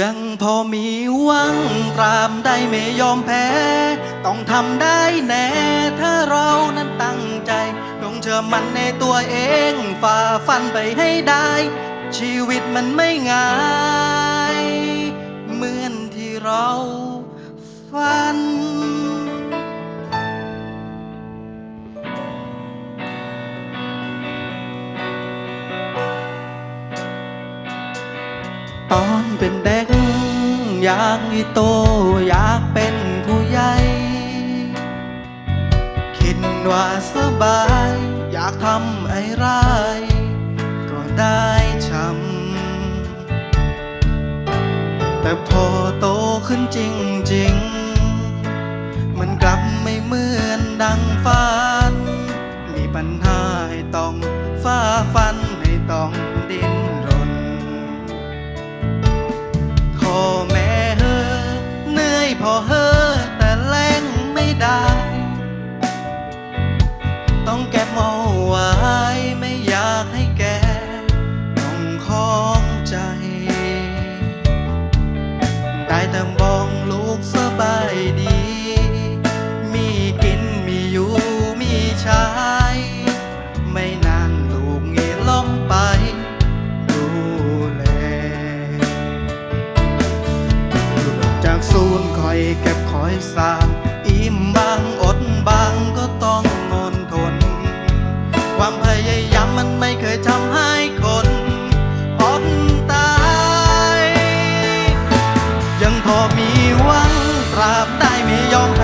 ยังพอมีหวังตรามได้ไม่ยอมแพ้ ต้องทำได้แน่ ถ้าเรานั้นตั้งใจต้องเชื่อมันในตัวเองฝ่าฟันไปให้ได้ ชีวิตมันไม่ง่าย เหมือนที่เราฝัน ตอนเป็นเด็ก อยากอีโต อยากเป็นผู้ใหญ่ คิดว่าสบาย อยากทำอะไรก็ได้ชำแต่พอโตขึ้นจริง ๆ มันกลับไม่เหมือนดังฝัน มีปัญหา ได้แต่มองลูกสบายดี มีกินมีอยู่มีใช้ไม่นานลูกเงียล้มไปดูแลหลุดจากศูนย์คอยเก็บคอยสร้างอิ่มบางอดบางก็ต้องนอนทน ความพยายามมันไม่เคยทำให้ มีหวังตราบได้ไม่ยอมแพ้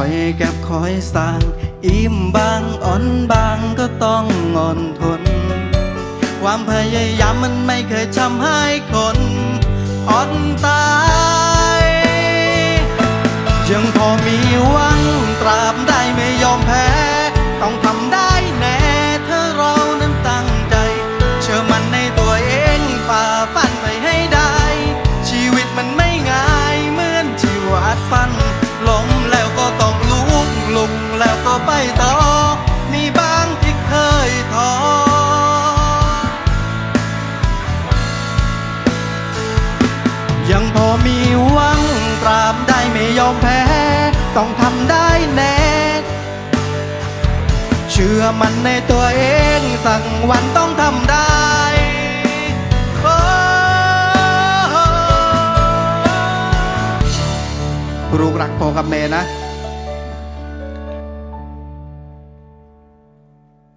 อยเก็บคอยสร้าง อิ่มบางอ่อนบางก็ต้องงอนทน ความพยายามมันไม่เคยทำให้คนอ่อนตายยังพอมีหวังตราบได้ไม่ยอมแพ้ ต้องทำได้แน่ถ้าเรานั้นตั้งใจ เชื่อมันในตัวเองฝ่าฟันไปให้ได้ ชีวิตมันไม่ง่ายเหมือนที่วาดฟันล้มแล้วก็ พอมีหวังตราบได้ไม่ยอมแพ้ ต้องทำได้แน่ เชื่อมันในตัวเองสักวันต้องทำได้โอ้ลูกรักพ่อกับแม่นะ